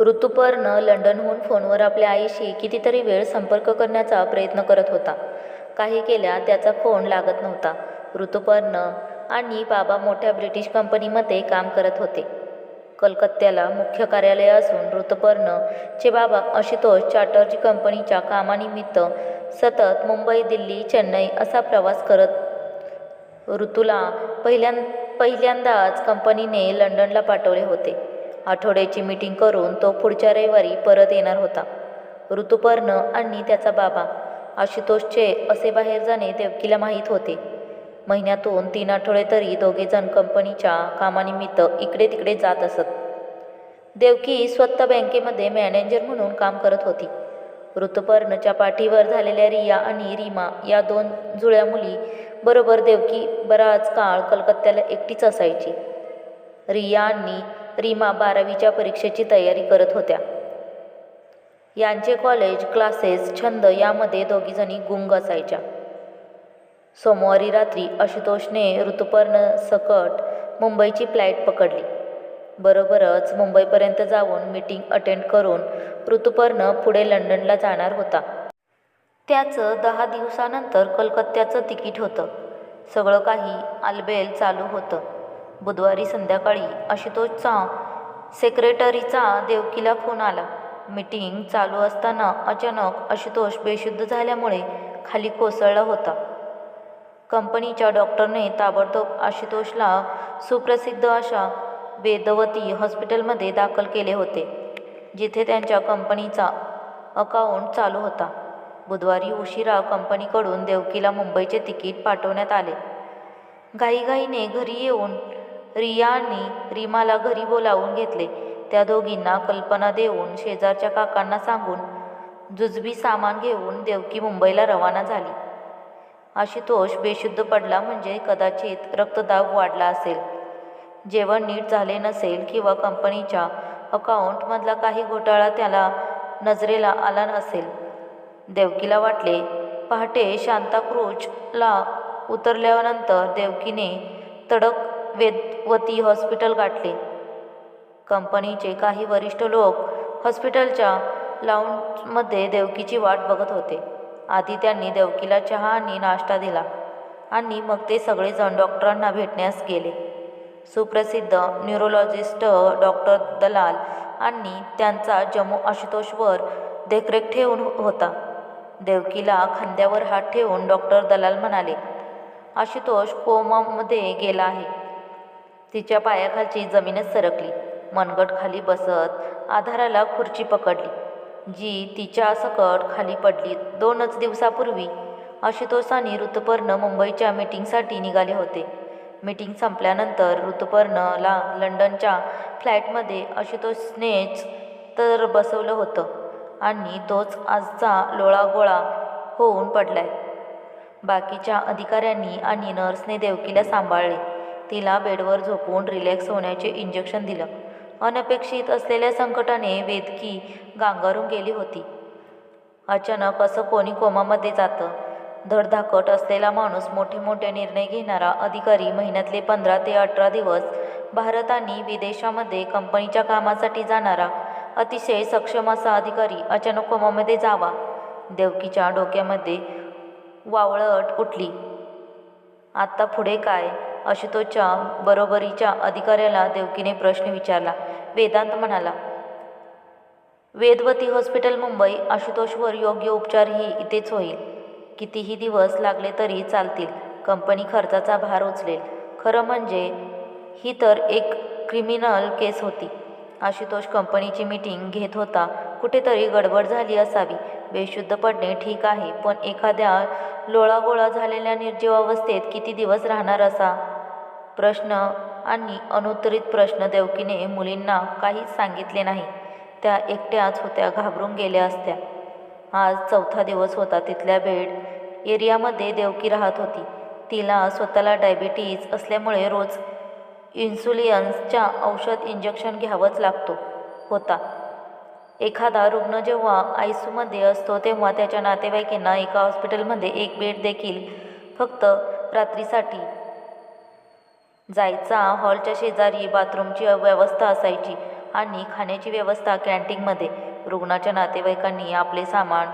ऋतुपर्ण लंडनहून फोनवर आपल्या आईशी कितीतरी वेळ संपर्क करण्याचा प्रयत्न करत होता. काही केल्या त्याचा फोन लागत नव्हता. ऋतुपर्ण आणि बाबा मोठ्या ब्रिटिश कंपनीमध्ये काम करत होते. कलकत्त्याला मुख्य कार्यालय असून ऋतुपर्ण चे बाबा आशुतोष चॅटर्जी कंपनीच्या कामानिमित्त सतत मुंबई दिल्ली चेन्नई असा प्रवास करत ऋतूला पहिल्यां पहिल्यांदाच कंपनीने लंडनला पाठवले होते. आठवड्याची मीटिंग करून तो पुढच्या रविवारी परत येणार होता. ऋतुपर्ण आणि त्याचा बाबा आशुतोषचे असे बाहेर जाणे देवकीला माहीत होते. महिन्यातून तीन आठवडे तरी दोघेजण कंपनीच्या कामानिमित्त इकडे तिकडे जात असत. देवकी स्वतः बँकेमध्ये मॅनेजर म्हणून काम करत होती. ऋतुपर्णच्या पाठीवर झालेल्या रिया आणि रीमा या दोन जुळ्या मुली बरोबर देवकी बराच काळ कलकत्त्याला एकटीच असायची. रिया आणि रीमा बारावीच्या परीक्षेची तयारी करत होत्या. यांचे कॉलेज क्लासेस छंद यामध्ये दोघीजणी गुंग असायच्या. सोमवारी रात्री आशुतोषने ऋतुपर्ण सकट मुंबईची फ्लाईट पकडली. बरोबरच मुंबईपर्यंत जाऊन मीटिंग अटेंड करून ऋतुपर्ण पुढे लंडनला जाणार होता. त्याचं दहा दिवसानंतर कलकत्त्याचं तिकीट होतं. सगळं काही आलबेल चालू होतं. बुधवारी संध्याकाळी आशुतोषचा सेक्रेटरीचा देवकीला फोन आला. मीटिंग चालू असताना अचानक आशुतोष बेशुद्ध झाल्यामुळे खाली कोसळला होता. कंपनीच्या डॉक्टरने ताबडतोब आशुतोषला सुप्रसिद्ध अशा वेदवती हॉस्पिटलमध्ये दाखल केले होते जिथे त्यांच्या कंपनीचा अकाउंट चालू होता. बुधवारी उशिरा कंपनीकडून देवकीला मुंबईचे तिकीट पाठवण्यात आले. घाईघाईने घरी येऊन रिया रिमाला रीमाला घरी बोलावून घेतले. त्या दोघींना कल्पना देऊन शेजारच्या काकांना सांगून जुजबी सामान घेऊन देवकी मुंबईला रवाना झाली. आशुतोष बेशुद्ध पडला म्हणजे कदाचित रक्तदाब वाढला असेल. जेवण नीट झाले नसेल किंवा कंपनीच्या अकाउंटमधला काही घोटाळा त्याला नजरेला आला नसेल देवकीला वाटले पहाटे शांताक्रूजला उतरल्यानंतर देवकीने तडक वेद वेदवती हॉस्पिटल गाठले. कंपनीचे काही वरिष्ठ लोक हॉस्पिटलच्या लाऊंजमध्ये देवकीची वाट बघत होते. आधी त्यांनी देवकीला चहा आणि नाश्ता दिला आणि मग ते सगळेजण डॉक्टरांना भेटण्यास गेले. सुप्रसिद्ध न्यूरोलॉजिस्ट डॉक्टर दलाल आणि त्यांचा जम्मू आशुतोषवर देखरेख ठेवून होता. देवकीला खांद्यावर हात ठेवून डॉक्टर दलाल म्हणाले आशुतोष कोमामध्ये गेला आहे. तिच्या पायाखालची जमीनच सरकली. मनगट खाली बसत आधाराला खुर्ची पकडली. जी तिच्या सकट खाली पडली दोनच दिवसापूर्वी. आशुतोष आणि ऋतुपर्ण मुंबईच्या मीटिंगसाठी निघाले होते. मीटिंग संपल्यानंतर ऋतुपर्णला लंडनच्या फ्लॅटमध्ये आशुतोषनेच तर बसवलं होतं आणि तोच आजचा लोळागोळा होऊन पडलाय. बाकीच्या अधिकाऱ्यांनी आणि नर्सने देवकीला सांभाळले. तिला बेडवर झोपवून रिलॅक्स होण्याचे इंजेक्शन दिलं. अनपेक्षित असलेल्या संकटाने वेदकी गांगारून गेली होती. अचानक असं कोणी कोमामध्ये जातं? धडधाकट असलेला माणूस मोठे मोठे निर्णय घेणारा अधिकारी महिन्यातले पंधरा ते अठरा दिवस भारत आणि विदेशामध्ये कंपनीच्या कामासाठी जाणारा अतिशय सक्षम असा अधिकारी अचानक कोमामध्ये जावा. देवकीच्या डोक्यामध्ये वावळट उठली. आत्ता पुढे काय? आशुतोषच्या बरोबरीच्या अधिकाऱ्याला देवकीने प्रश्न विचारला. वेदांत म्हणाला वेदवती हॉस्पिटल मुंबई आशुतोषवर योग्य उपचारही इथेच होईल. कितीही दिवस लागले तरी चालतील. कंपनी खर्चाचा भार उचलेल. खरं म्हणजे ही तर एक क्रिमिनल केस होती. आशुतोष कंपनीची मीटिंग घेत होता. कुठेतरी गडबड झाली असावी. बेशुद्ध पडणे ठीक आहे पण एखाद्या लोळागोळा झालेल्या निर्जीव अवस्थेत किती दिवस राहणार असा? प्रश्न आणि अनुत्तरित प्रश्न देवकीने मुलींना काहीच सांगितले नाही. त्या एकट्याच होत्या घाबरून गेल्या असत्या. आज चौथा दिवस होता तिथल्या बेड एरियामध्ये देवकी राहत होती. तिला स्वतःला डायबिटीज असल्यामुळे रोज इन्सुलियन्सच्या औषध इंजेक्शन घ्यावंच लागतो होता. एखादा रुग्ण जेव्हा आयसूमध्ये असतो तेव्हा त्याच्या नातेवाईकांना एका हॉस्पिटलमध्ये एक बेड देखील फक्त रात्रीसाठी जायचा हॉलच्या शेजारी बाथरूमची व्यवस्था असायची आणि खाण्याची व्यवस्था कॅन्टीनमध्ये. रुग्णाच्या नातेवाईकांनी आपले सामान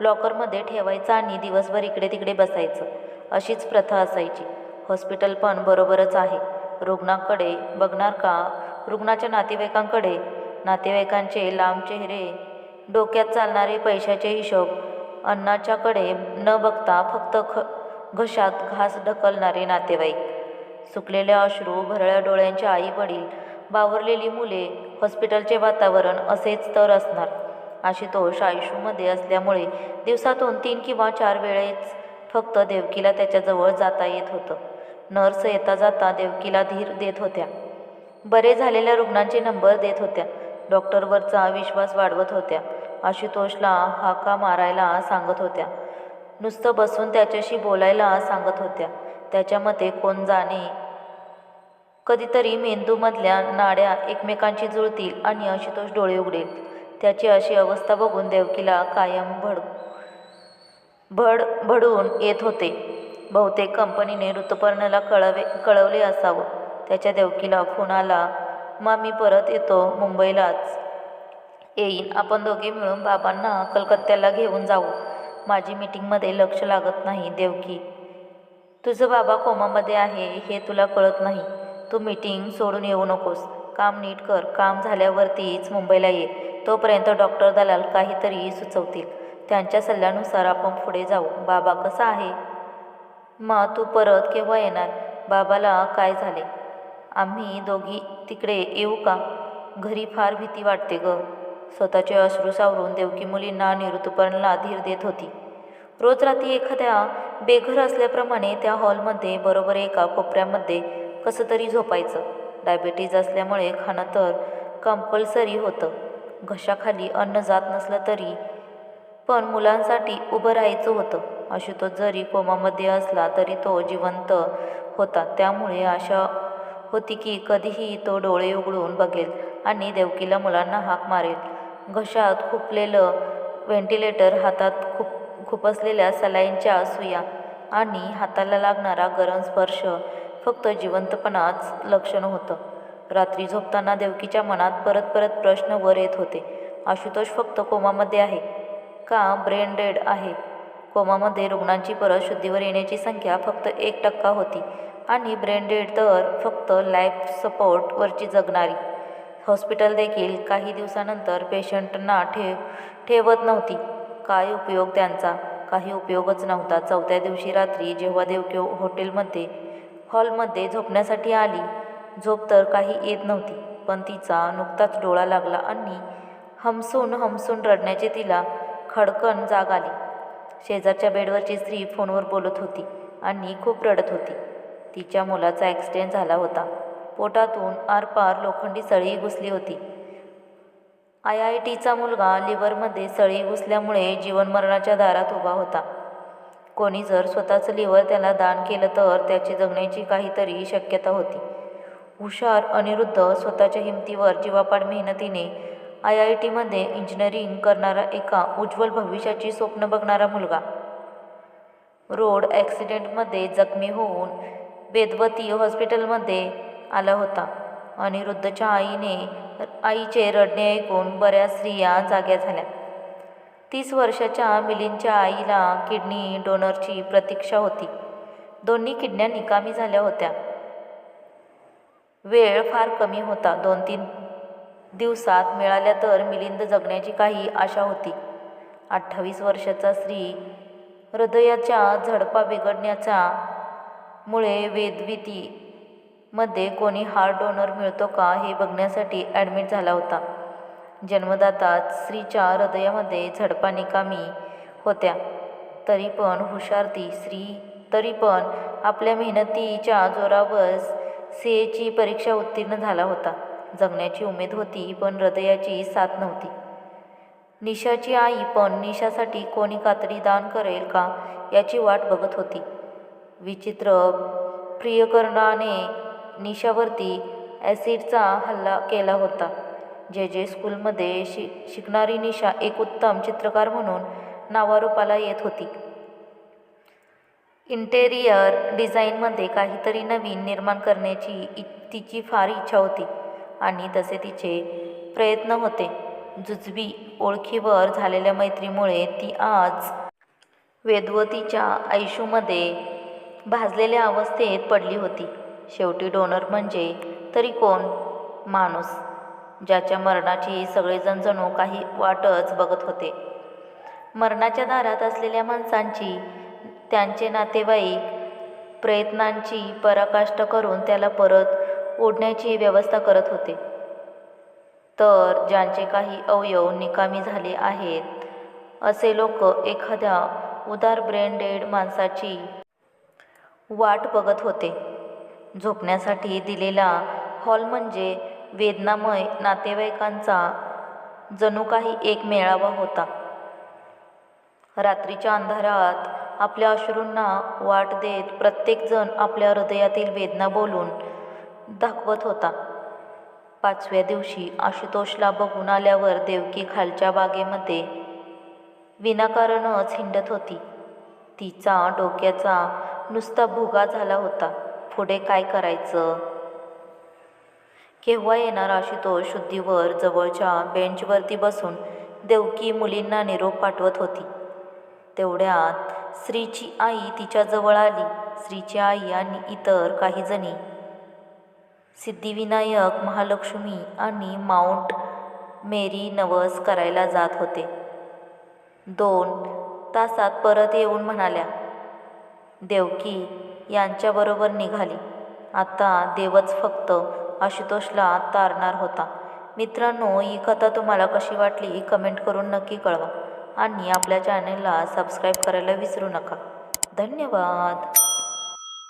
लॉकरमध्ये ठेवायचं आणि दिवसभर इकडे तिकडे बसायचं. अशीच प्रथा असायची. हॉस्पिटल पण बरोबरच आहे. रुग्णाकडे बघणार का? रुग्णाच्या नातेवाईकांकडे. नातेवाईकांचे लांब चेहरे डोक्यात चालणारे पैशाचे हिशोब अन्नाच्याकडे न बघता फक्त ख घशात घास ढकलणारे नातेवाईक. सुकलेले अश्रू भरळ्या डोळ्यांचे आई वडील बावरलेली मुले हॉस्पिटलचे वातावरण असेच तर असणार. आशुतोष आयुष्यमध्ये असल्यामुळे दिवसातून तीन किंवा चार वेळेस फक्त देवकीला त्याच्याजवळ जाता येत होतं. नर्स येता जाता देवकीला धीर देत होत्या. बरे झालेल्या रुग्णांचे नंबर देत होत्या. डॉक्टरवरचा विश्वास वाढवत होत्या. आशुतोषला हाका मारायला सांगत होत्या. नुसतं बसून त्याच्याशी बोलायला सांगत होत्या. त्याच्यामध्ये कोण जाणे? कधीतरी मेंदूमधल्या नाड्या एकमेकांची जुळतील आणि आशुतोष डोळे उघडेल. त्याची अशी अवस्था बघून देवकीला कायम भड भड भडून येत होते. बहुतेक कंपनीने ऋतुपर्णला कळवे कळवले असावं. त्याच्या देवकीला फोन आला मामी परत येतो मुंबईलाच. येईन. आपण दोघे मिळून बाबांना कलकत्त्याला घेऊन जाऊ. माझी मीटिंगमध्ये लक्ष लागत नाही देवकी. तुझं बाबा कोमामध्ये आहे हे तुला कळत नाही. तू मीटिंग सोडून येऊ नकोस. काम नीट कर. काम झाल्यावरतीच मुंबईला ये. तोपर्यंत डॉक्टर दलाल काहीतरी सुचवतील. त्यांच्या सल्ल्यानुसार आपण पुढे जाऊ. बाबा कसा आहे? मग तू परत केव्हा येणार? बाबाला काय झाले? आम्ही दोघी तिकडे येऊ का? घरी फार भीती वाटते ग. स्वतःचे अश्रू सावरून देवकी मुलींना आणि धीर देत होती. रोज रात्री एखाद्या बेघर असल्याप्रमाणे त्या हॉलमध्ये बरोबर एका कोपऱ्यामध्ये कसं तरी झोपायचं. डायबिटीज असल्यामुळे खाणं तर कंपल्सरी होतं. घशाखाली अन्न जात नसलं तरी पण मुलांसाठी उभं राहायचं होतं. आशुतोष जरी कोमामध्ये असला तरी तो जिवंत होता. त्यामुळे आशा होती की कधीही तो डोळे उघडून बघेल आणि देवकीला मुलांना हाक मारेल. घशात खुपलेलं व्हेंटिलेटर हातात खूप खुपसलेल्या सलाईंच्या सुया आणि हाताला लागणारा गरम स्पर्श फक्त जिवंतपणाच लक्षण होतं. रात्री झोपताना देवकीच्या मनात परत परत प्रश्न वर येत होते. आशुतोष फक्त कोमामध्ये आहे. का ब्रेन डेड आहे? कोमामध्ये रुग्णांची परत शुद्धीवर येण्याची संख्या फक्त एक टक्का होती आणि ब्रेन डेड तर फक्त लाईफ सपोर्टवरची जगणारी. हॉस्पिटल देखील काही दिवसानंतर पेशंटना ठेव ठेवत नव्हती. काय उपयोग त्यांचा? काही उपयोगच नव्हता. चौथ्या दिवशी रात्री जेव्हा देवकी हॉटेलमध्ये हॉलमध्ये झोपण्यासाठी आली झोप तर काही येत नव्हती पण तिचा नुकताच डोळा लागला आणि हमसून हमसून रडण्याचे तिला खडकन जाग आली. शेजारच्या बेडवरची स्त्री फोनवर बोलत होती आणि खूप रडत होती. तिच्या मुलाचा ॲक्सिडेंट झाला होता. पोटातून आरपार लोखंडी सळी घुसली होती. आय आय टीचा मुलगा लिव्हरमध्ये सळी घुसल्यामुळे जीवनमरणाच्या दारात उभा होता. कोणी जर स्वतःचं लिव्हर त्याला दान केलं तर त्याची जगण्याची काहीतरी शक्यता होती. हुशार अनिरुद्ध स्वतःच्या हिमतीवर जीवापाड मेहनतीने आय आय टीमध्ये इंजिनिअरिंग करणारा एका उज्ज्वल भविष्याची स्वप्न बघणारा मुलगा. रोड ॲक्सिडेंटमध्ये जखमी होऊन बेदवती हॉस्पिटलमध्ये आला होता. अनिरुद्धच्या आईने आईचे रडणे ऐकून बऱ्याच स्त्रिया जाग्या झाल्या. तीस वर्षाच्या मिलींच्या आईला किडनी डोनरची प्रतीक्षा होती. दोन्ही किडन्या निकामी झाल्या होत्या. वेळ फार कमी होता. दोन तीन दिवसात मिळाल्या तर मिलिंद जगण्याची काही आशा होती. अठ्ठावीस वर्षाचा स्त्री हृदयाच्या झडपा बिघडण्याच्या मुळे वेदविती मध्ये कोणी हार्ट डोनर मिळतो का हे बघण्यासाठी ॲडमिट झाला होता. जन्मदातात स्त्रीच्या हृदयामध्ये झडपा निकामी होत्या. तरी पण हुशार ती स्त्री तरी पण आपल्या मेहनतीच्या जोरावर सी एची परीक्षा उत्तीर्ण झाला होता. जगण्याची उमेद होती पण हृदयाची साथ नव्हती. निशाची आई पण निशासाठी कोणी कातडी दान करेल का याची वाट बघत होती. विचित्र प्रियकरणाने निशावरती ॲसिडचा हल्ला केला होता. जे जे स्कूलमध्ये शि शिकणारी निशा एक उत्तम चित्रकार म्हणून नावारूपाला येत होती. इंटेरियर डिझाईनमध्ये काहीतरी नवीन निर्माण करण्याची इ तिची फार इच्छा होती आणि तसे तिचे प्रयत्न होते. जुजबी ओळखीवर झालेल्या मैत्रीमुळे ती आज वेदवतीच्या आयुष्यामध्ये भाजलेल्या अवस्थेत पडली होती. शेवटी डोनर म्हणजे तरी कोण? माणूस ज्याच्या मरणाची सगळेजण जणू काही वाटच बघत होते. मरणाच्या दारात असलेल्या माणसांची त्यांचे नातेवाईक प्रयत्नांची पराकाष्ट करून त्याला परत ओढण्याची व्यवस्था करत होते. तर ज्यांचे काही अवयव निकामी झाले आहेत असे लोक एखाद्या उदार ब्रेंडेड माणसाची वाट बघत होते. झोपण्यासाठी दिलेला हॉल म्हणजे वेदनामय नातेवाईकांचा जणू काही एक मेळावा होता. रात्रीच्या अंधारात आपल्या अश्रूंना वाट देत प्रत्येकजण आपल्या हृदयातील वेदना बोलून दाखवत होता. पाचव्या दिवशी आशुतोषला बघून आल्यावर देवकी खालच्या बागेमध्ये विनाकारणच हिंडत होती. तिचा डोक्याचा नुसता भुगा झाला होता. पुढे काय करायचं? केव्हा येणार आशुतोष शुद्धीवर जवळच्या बेंचवरती बसून देवकी मुलींना निरोप पाठवत होती. तेवढ्यात श्रीची आई तिच्याजवळ आली. श्रीची आई आणि इतर काही जणी. सिद्धिविनायक महालक्ष्मी आणि माउंट मेरी नवस करायला जात होते. दोन तासात परत येऊन म्हणाल्या देवकी यांच्याबरोबर निघाली. आता देवच फक्त आशुतोषला तारणार होता. मित्रांनो ही कथा तुम्हाला कशी वाटली कमेंट करून नक्की कळवा. आणि आपल्या चॅनेलला सबस्क्राईब करायला विसरू नका. धन्यवाद!